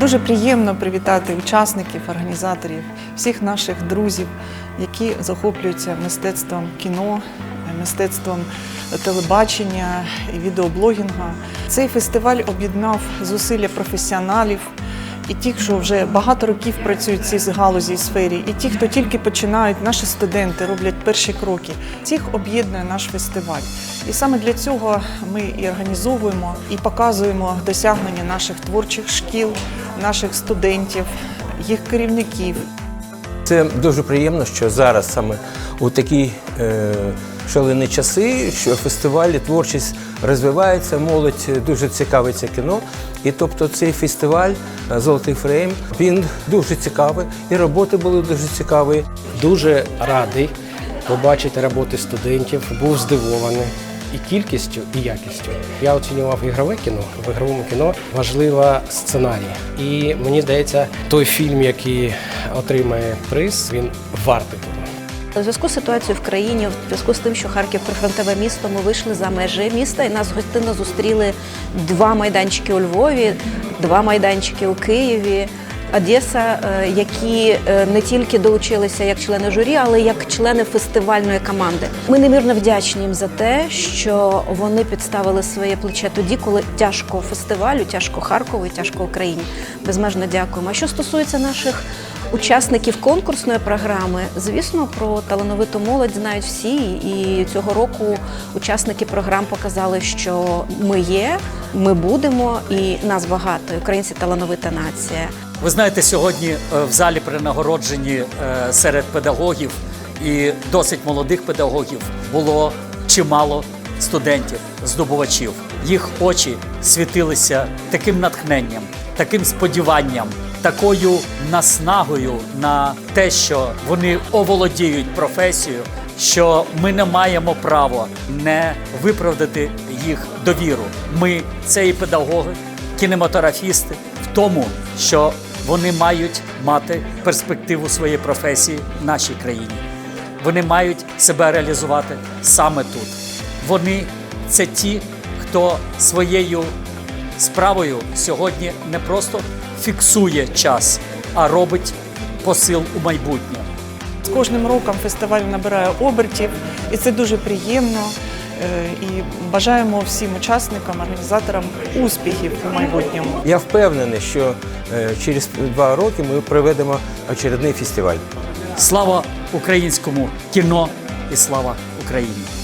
Дуже приємно привітати учасників, організаторів, всіх наших друзів, які захоплюються мистецтвом кіно, мистецтвом телебачення і відеоблогінга. Цей фестиваль об'єднав зусилля професіоналів і тих, що вже багато років працюють в цій галузі і сфері, і ті, хто тільки починають, наші студенти роблять перші кроки. Цих об'єднує наш фестиваль. І саме для цього ми і організовуємо і показуємо досягнення наших творчих шкіл, наших студентів, їх керівників. Це дуже приємно, що зараз саме у такі е, шалені часи, що фестивалі творчість розвивається, молодь дуже цікавиться кіно. І тобто цей фестиваль е, Золотий фрейм він дуже цікавий, і роботи були дуже цікаві. Дуже радий побачити роботи студентів, був здивований і кількістю, і якістю. Я оцінював ігрове кіно. В ігровому кіно важлива сценарій. І мені здається, той фільм, який отримає приз, він вартий. У зв'язку з ситуацією в країні, в зв'язку з тим, що Харків прифронтове місто, ми вийшли за межі міста і нас гостинно зустріли два майданчики у Львові, два майданчики у Києві. Одеса, е, які е, не тільки долучилися як члени журі, але як члени фестивальної команди. Ми немірно вдячні їм за те, що вони підставили своє плече тоді, коли тяжко фестивалю, тяжко Харкову тяжко Україні. Безмежно дякуємо. А що стосується наших учасників конкурсної програми, звісно, про талановиту молодь знають всі. І цього року учасники програм показали, що ми є, ми будемо, і нас багато. Українці талановита нація. Ви знаєте, сьогодні е, в залі при нагородженні е, серед педагогів і досить молодих педагогів було чимало студентів, здобувачів. Їх очі світилися таким натхненням, таким сподіванням, такою наснагою на те, що вони оволодіють професією, що ми не маємо права не виправдати їх довіру. Ми це і педагоги, кінематографісти в тому, що вони мають мати перспективу своєї професії в нашій країні. Вони мають себе реалізувати саме тут. Вони це ті, хто своєю справою сьогодні не просто фіксує час, а робить посил у майбутнє. З кожним роком фестиваль набирає обертів, і це дуже приємно. Е, І бажаємо всім учасникам, організаторам успіхів у майбутньому. Я впевнений, що е, через два роки ми проведемо очередний фестиваль. Слава українському кіно і слава Україні!